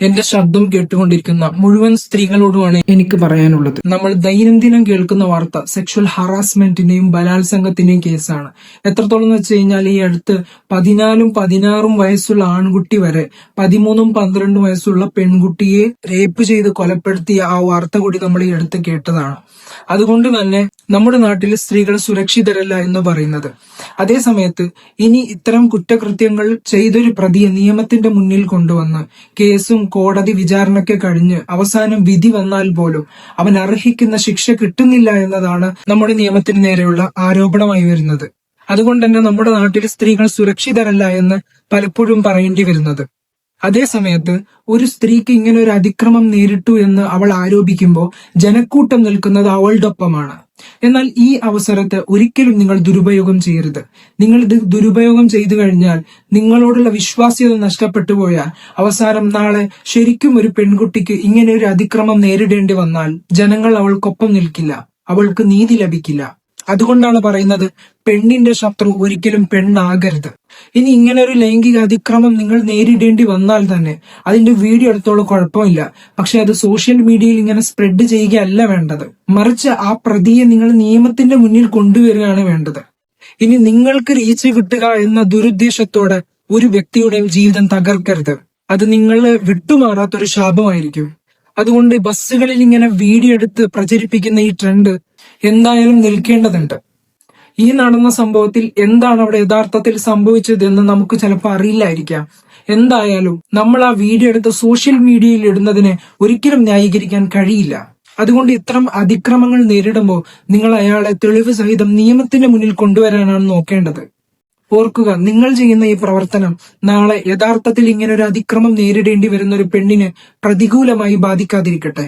എന്റെ ശബ്ദം കേട്ടുകൊണ്ടിരിക്കുന്ന മുഴുവൻ സ്ത്രീകളോടുമാണ് എനിക്ക് പറയാനുള്ളത്. നമ്മൾ ദൈനംദിനം കേൾക്കുന്ന വാർത്ത സെക്ഷൽ ഹറാസ്മെന്റിന്റെയും ബലാത്സംഗത്തിന്റെയും കേസാണ്. എത്രത്തോളം എന്ന് വെച്ച് കഴിഞ്ഞാൽ ഈ അടുത്ത് പതിനാലും പതിനാറും വയസ്സുള്ള ആൺകുട്ടി വരെ പതിമൂന്നും പന്ത്രണ്ടും വയസ്സുള്ള പെൺകുട്ടിയെ റേപ്പ് ചെയ്ത് കൊലപ്പെടുത്തിയ ആ വാർത്ത കൂടി നമ്മൾ ഈ അടുത്ത് കേട്ടതാണ്. അതുകൊണ്ട് തന്നെ നമ്മുടെ നാട്ടിൽ സ്ത്രീകൾ സുരക്ഷിതരല്ല എന്ന് പറയുന്നത്. അതേ സമയത്ത് ഇനി ഇത്തരം കുറ്റകൃത്യങ്ങൾ ചെയ്തൊരു പ്രതിയെ നിയമത്തിന്റെ മുന്നിൽ കൊണ്ടുവന്ന് കേസും കോടതി വിചാരണയ്ക്ക് കഴിഞ്ഞ് അവസാനം വിധി വന്നാൽ പോലും അവൻ അർഹിക്കുന്ന ശിക്ഷ കിട്ടുന്നില്ല എന്നതാണ് നമ്മുടെ നിയമത്തിന് നേരെയുള്ള ആരോപണമായി വരുന്നത്. അതുകൊണ്ട് തന്നെ നമ്മുടെ നാട്ടിൽ സ്ത്രീകൾ സുരക്ഷിതരല്ല എന്ന് പലപ്പോഴും പറയേണ്ടി വരുന്നത്. അതേ സമയത്ത് ഒരു സ്ത്രീക്ക് ഇങ്ങനെ ഒരു അതിക്രമം നേരിട്ടു എന്ന് അവൾ ആരോപിക്കുമ്പോൾ ജനക്കൂട്ടം നിൽക്കുന്നത് അവളുടെ ഒപ്പമാണ്. എന്നാൽ ഈ അവസരത്തെ ഒരിക്കലും നിങ്ങൾ ദുരുപയോഗം ചെയ്യരുത്. നിങ്ങൾ ഇത് ദുരുപയോഗം ചെയ്തു കഴിഞ്ഞാൽ നിങ്ങളോടുള്ള വിശ്വാസ്യത നഷ്ടപ്പെട്ടു പോയാൽ അവസാനം നാളെ ശരിക്കും ഒരു പെൺകുട്ടിക്ക് ഇങ്ങനെ ഒരു അതിക്രമം നേരിടേണ്ടി വന്നാൽ ജനങ്ങൾ അവൾക്കൊപ്പം നിൽക്കില്ല. അവൾക്ക് നീതി ലഭിക്കില്ല. അതുകൊണ്ടാണ് പറയുന്നത് പെണ്ണിന്റെ ശത്രു ഒരിക്കലും പെണ്ണാകരുത്. ഇനി ഇങ്ങനെ ഒരു ലൈംഗിക അതിക്രമം നിങ്ങൾ നേരിടേണ്ടി വന്നാൽ തന്നെ അതിന്റെ വീഡിയോ എടുത്തോളം കുഴപ്പമില്ല. പക്ഷെ അത് സോഷ്യൽ മീഡിയയിൽ ഇങ്ങനെ സ്പ്രെഡ് ചെയ്യുകയല്ല വേണ്ടത്. മറിച്ച് ആ പ്രതിയെ നിങ്ങൾ നിയമത്തിന്റെ മുന്നിൽ കൊണ്ടുവരികയാണ് വേണ്ടത്. ഇനി നിങ്ങൾക്ക് റീച്ച് കിട്ടുക എന്ന ദുരുദ്ദേശത്തോടെ ഒരു വ്യക്തിയുടെയും ജീവിതം തകർക്കരുത്. അത് നിങ്ങൾ വിട്ടുമാറാത്തൊരു ശാപമായിരിക്കും. അതുകൊണ്ട് ബസ്സുകളിൽ ഇങ്ങനെ വീഡിയോ എടുത്ത് പ്രചരിപ്പിക്കുന്ന ഈ ട്രെൻഡ് എന്തായാലും നിൽക്കേണ്ടതുണ്ട്. ഈ നടന്ന സംഭവത്തിൽ എന്താണ് അവിടെ യഥാർത്ഥത്തിൽ സംഭവിച്ചത് എന്ന് നമുക്ക് ചിലപ്പോൾ അറിയില്ലായിരിക്കാം. എന്തായാലും നമ്മൾ ആ വീഡിയോ എടുത്ത് സോഷ്യൽ മീഡിയയിൽ ഇടുന്നതിനെ ഒരിക്കലും ന്യായീകരിക്കാൻ കഴിയില്ല. അതുകൊണ്ട് ഇത്തരം അതിക്രമങ്ങൾ നേരിടുമ്പോൾ നിങ്ങൾ അയാളെ തെളിവ് സഹിതം നിയമത്തിന്റെ മുന്നിൽ കൊണ്ടുവരാനാണ് നോക്കേണ്ടത്. ഓർക്കുക നിങ്ങൾ ചെയ്യുന്ന ഈ പ്രവർത്തനം നാളെ യഥാർത്ഥത്തിൽ ഇങ്ങനെ ഒരു അതിക്രമം നേരിടേണ്ടി വരുന്ന ഒരു പെണ്ണിനെ പ്രതികൂലമായി ബാധിക്കാതിരിക്കട്ടെ.